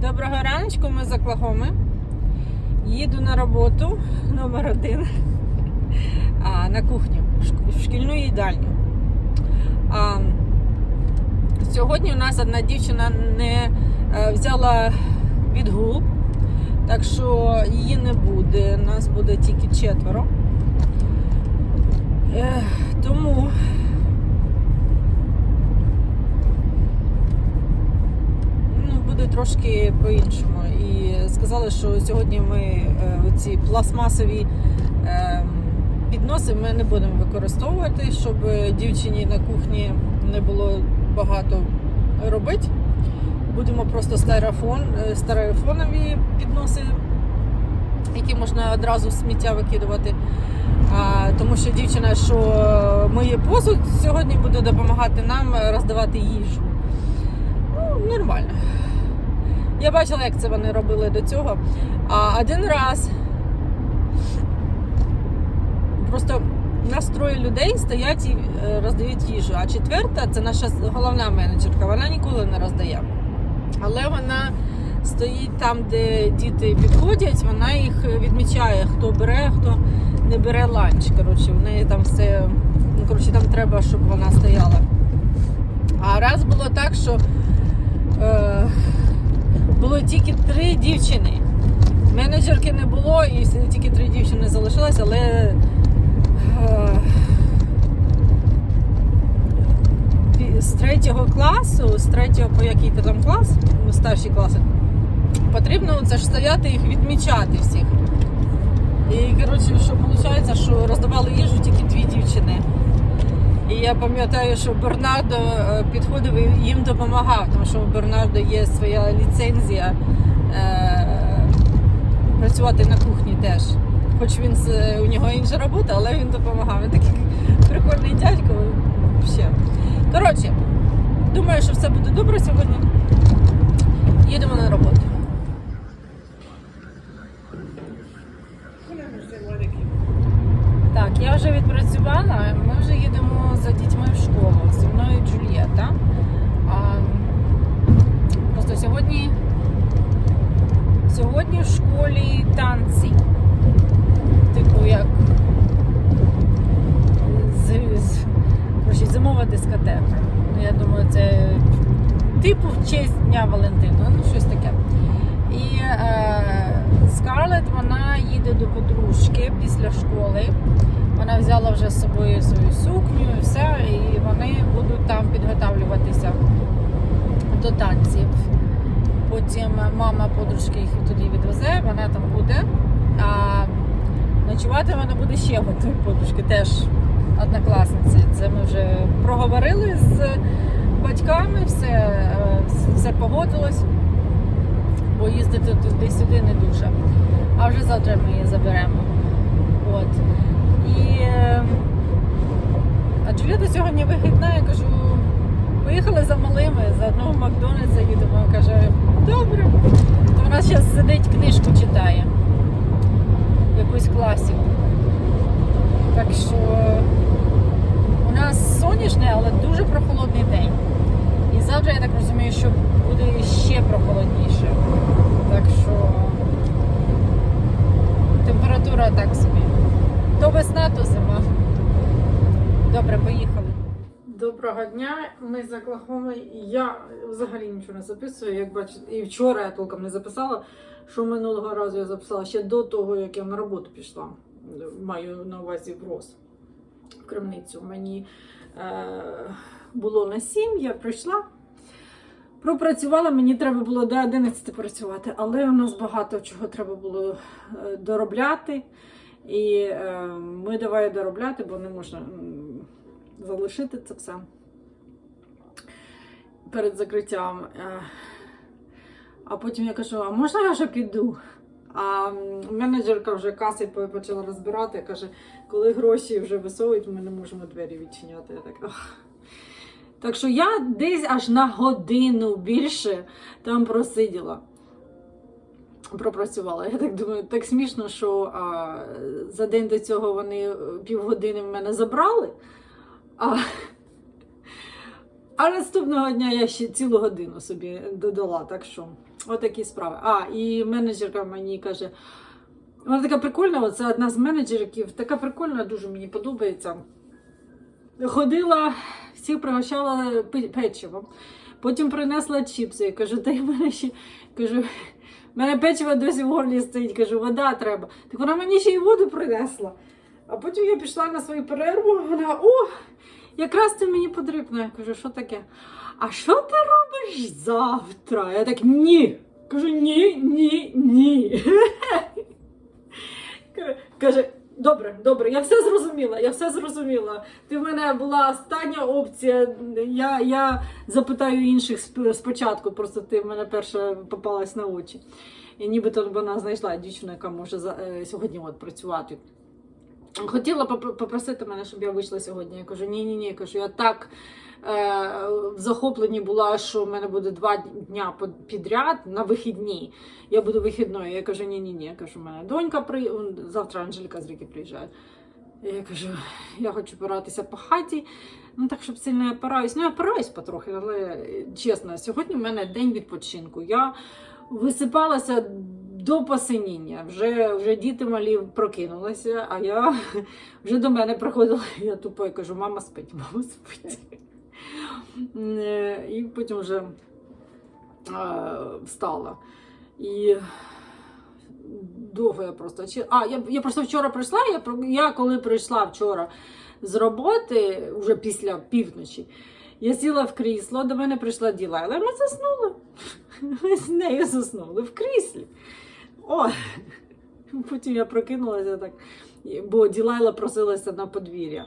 Доброго раночку, ми з Оклахоми. Їду на роботу номер один а, на кухню, в шкільну їдальню. А, сьогодні у нас одна дівчина не е, взяла відгул, так що її не буде. Нас буде тільки четверо. Тому ну, буде трошки по-іншому. І сказали, що сьогодні ми е, ці пластмасові е, підноси ми не будемо використовувати, щоб дівчині на кухні не було багато робити. Будемо просто стерафон, е, стереофонові підноси, які можна одразу в сміття викидувати. А, тому що дівчина, що миє посуд, сьогодні буде допомагати нам роздавати їжу. Ну, нормально. Я бачила, як це вони робили до цього. А один раз просто нас троє людей стоять і е, роздають їжу. А четверта це наша головна менеджерка, вона ніколи не роздає. Але вона стоїть там, де діти підходять, вона їх відмічає, хто бере, хто не бере ланч. Коротше, в неї там все. Ну, коротше, там треба, щоб вона стояла. А раз було так, що е, було тільки три дівчини. Менеджерки не було, і тільки три дівчини залишилось, але е, з третього класу, з третього по який то там клас, старші класи, потрібно це ж стояти їх відмічати всіх. І коротше, що виходить, що роздавали їжу тільки дві дівчини. І я пам'ятаю, що Бернардо е, підходив і їм допомагав, тому що у Бернардо є своя ліцензія е, працювати на кухні теж. Хоч він з- у нього інша робота, але він допомагав. Він такий прикольний дядько. Ще. Коротше, думаю, що все буде добре сьогодні. Їдемо на роботу. Так, я вже відпрацювала. Ми вже їдемо за дітьми в школу. Зі мною Джульєта. А, просто сьогодні, сьогодні в школі танці. Типу як з, з, коротше, зимова дискотека. Ну, я думаю, це типу в честь Дня Валентина, ну щось таке. І е, Скарлет вона їде до подружки після школи. Вона взяла вже з собою свою сукню і все, і вони будуть там підготавлюватися до танців. Потім мама подружки їх туди відвезе, вона там буде. А ночувати вона буде ще в одної подружки, теж однокласниці. Це ми вже проговорили з батьками, все, е, все- все погодилось, бо їздити туди-сюди не дуже. А вже завтра ми її заберемо. От. І е, а Джуліта сьогодні вихідна, я кажу, поїхали за малими, за одного Макдональдса заїдемо. Каже, добре. То вона зараз сидить, книжку читає. Якусь класіку. Так що у нас сонячний, але дуже прохолодний день. І завтра, я так розумію, що буде ще прохолодніше. Так що температура так собі. То весна, то зима. Добре, поїхали. Доброго дня. Ми з Оклахоми. Я взагалі нічого не записую, як бачите. І вчора я толком не записала, що минулого разу я записала ще до того, як я на роботу пішла. Маю на увазі в РОС в крамницю. Мені е, було на 7, я прийшла. Пропрацювала, мені треба було до 11 працювати, але у нас багато чого треба було е, доробляти. І е, ми давай доробляти, бо не можна залишити це все перед закриттям. Е, А потім я кажу: а можна я вже піду? А менеджерка вже каси почала розбирати, каже, коли гроші вже висовують, ми не можемо двері відчиняти. Я так, «Ах». Так що я десь аж на годину більше там просиділа. Пропрацювала. Я так думаю, так смішно, що а, за день до цього вони е, півгодини в мене забрали. А, а наступного дня я ще цілу годину собі додала. Так що Отакі справи. А, і менеджерка мені каже. Вона така прикольна, це одна з менеджерів, така прикольна, дуже мені подобається. Ходила, всіх пригощала печивом. Потім принесла чіпси. Кажу, дай мене ще. Кажу, в мене печиво досі в горлі стоїть. Кажу, вода треба. Так вона мені ще й воду принесла. А потім я пішла на свою перерву. Вона, о, якраз ти мені потрібно. Я кажу, що таке? А що ти робиш завтра? Я так ні. Кажу, ні, ні, ні. Каже, добре, добре, я все зрозуміла, я все зрозуміла. Ти в мене була остання опція. Я, я запитаю інших спочатку, просто ти в мене перша попалась на очі. І нібито вона знайшла дівчину, яка може е, сьогодні от працювати. Хотіла попросити мене, щоб я вийшла сьогодні. Я кажу, ні, ні, кажу, я так е, в захопленні була, що в мене буде два дня підряд на вихідні. Я буду вихідною. Я кажу, ні, ні. Я кажу, у мене донька при завтра Анжеліка з Ріки приїжджає. Я кажу, я хочу поратися по хаті. Ну так, щоб сильно я пораюсь. Ну, я пораюсь потрохи, але чесно, сьогодні в мене день відпочинку. Я висипалася до посиніння. Вже, вже діти малі прокинулися, а я вже до мене приходила. Я тупо я кажу, мама спить, мама спить. Е, І потім вже встала. І довго я просто. А, я, я просто вчора прийшла. Я, я коли прийшла вчора з роботи, вже після півночі, я сіла в крісло, до мене прийшла Ділайла, і ми заснули. Ми з нею заснули в кріслі. О! Потім я прокинулася так, бо Ділайла просилася на подвір'я.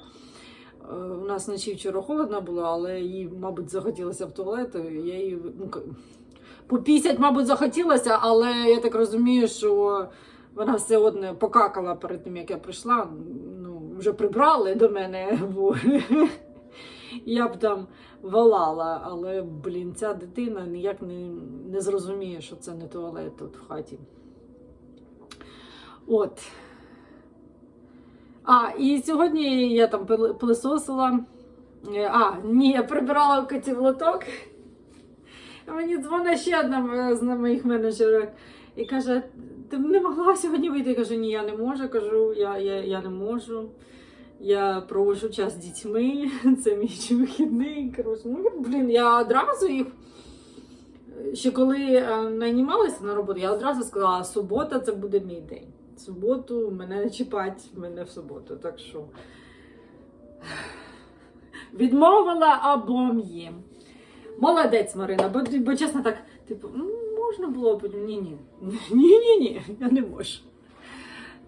Е, У нас вночі вчора холодно було, але їй, мабуть, захотілося в туалет. Я її ну, попісять, мабуть, захотілося, але я так розумію, що вона все одне покакала перед тим, як я прийшла. Ну, вже прибрали до мене, бо я б там валала. Але, блін, ця дитина ніяк не, не зрозуміє, що це не туалет тут в хаті. От. А, і сьогодні я там пили- пилисосила. Е, А, ні, я прибирала в коті в лоток. Мені дзвонить ще одна з моїх менеджерів і каже: ти не могла сьогодні вийти? Я кажу, ні, я не можу. Кажу, я, я, я не можу. Я проводжу час з дітьми, це мій вихідний. Коротше, ну, блін, я одразу їх. Ще коли е, наймалася на роботу, я одразу сказала, субота це буде мій день. Суботу мене не чіпать, мене в суботу. Так що відмовила обом їм. Молодець, Марина, бо, бо чесно так, типу, можна було б. Ні, ні. Ні, ні, ні, я не можу.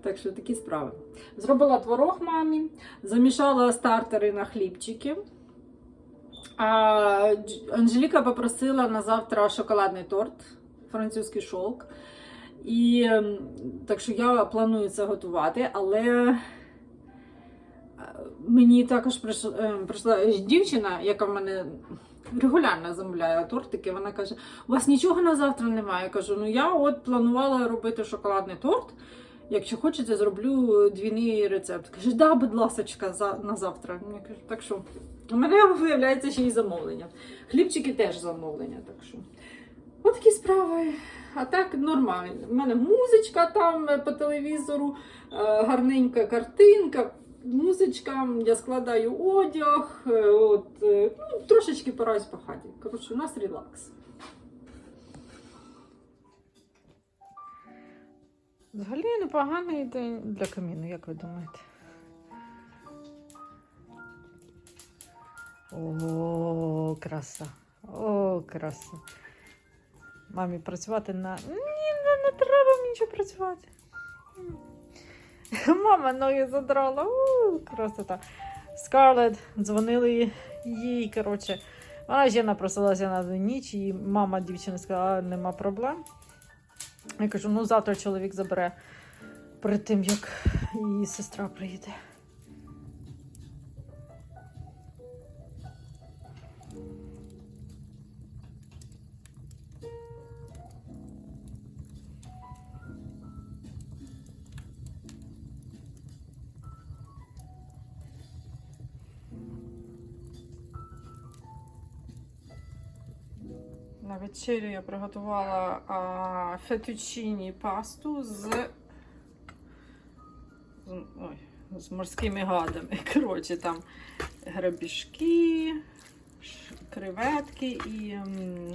Так що такі справи. Зробила творог мамі, замішала стартери на хлібчики. А Анжеліка попросила на завтра шоколадний торт, французький шовк. І ем, так що я планую це готувати, але е, мені також прийшла, ем, прийшла дівчина, яка в мене регулярно замовляє тортики. Вона каже: у вас нічого на завтра немає. Я кажу, ну я от планувала робити шоколадний торт. Якщо хочете, зроблю двійний рецепт. Каже, да, будь ласочка, за, на завтра. Я кажу, так що у мене виявляється ще й замовлення. Хлібчики теж замовлення. Так що от такі справи. А так нормально. У мене музичка там е, по телевізору, е, гарненька картинка. Музичка, я складаю одяг, е, от, ну, трошечки пораюсь по хаті. Коротше, у нас релакс. Взагалі непоганий день для каміну, як ви думаєте? О, краса. О, краса. Мамі працювати на. Ні, не, не треба мені нічого працювати. Мама ноги задрала. У, красота. Скарлет дзвонили їй, коротше. Вона ще напросилася на ніч, і мама дівчини сказала, нема проблем. Я кажу, ну завтра чоловік забере перед тим, як її сестра приїде. На вечерю я приготувала а, фетучині пасту з, з, ой, з морськими гадами. Коротше, там грабіжки, креветки і м,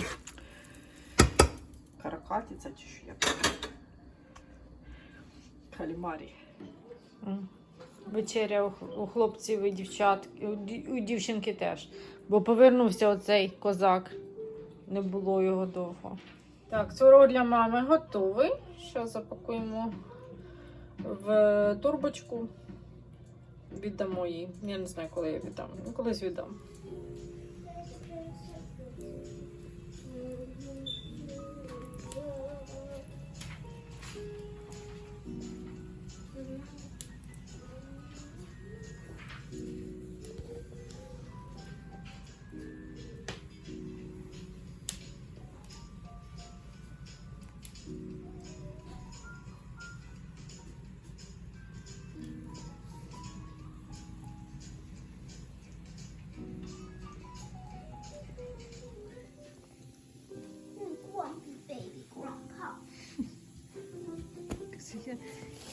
каракатиця чи що я кажу. Калімарі. Вечеря у, хлопців і дівчат, у дівчинки теж. Бо повернувся оцей козак. Не було його довго. Так, творог для мами готовий. Зараз запакуємо в турбочку. Віддамо їй. Я не знаю, коли я віддам. Ну, колись віддам.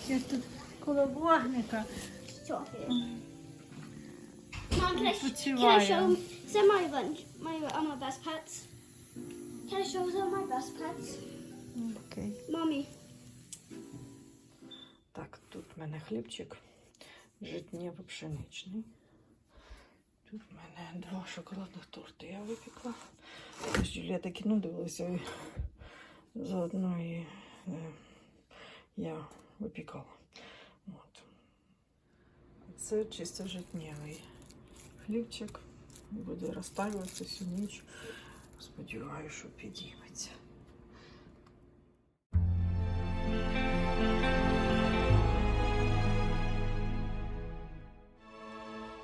Я тут коло вогника. Stop. Mom, can I, can I Почуваю. show some my lunch, my my best pets? Can I show some my best pets? Окей. Mommy. Так, тут в мене хлібчик житнєво пшеничний. Тут в мене два шоколадних торти я випекла. Ось Юлія таки ну, дивилася заодно і е, я випікала. От. Це чисто житнєвий хлібчик. Буде розтаюватися всю ніч. Сподіваюся, що підійметься.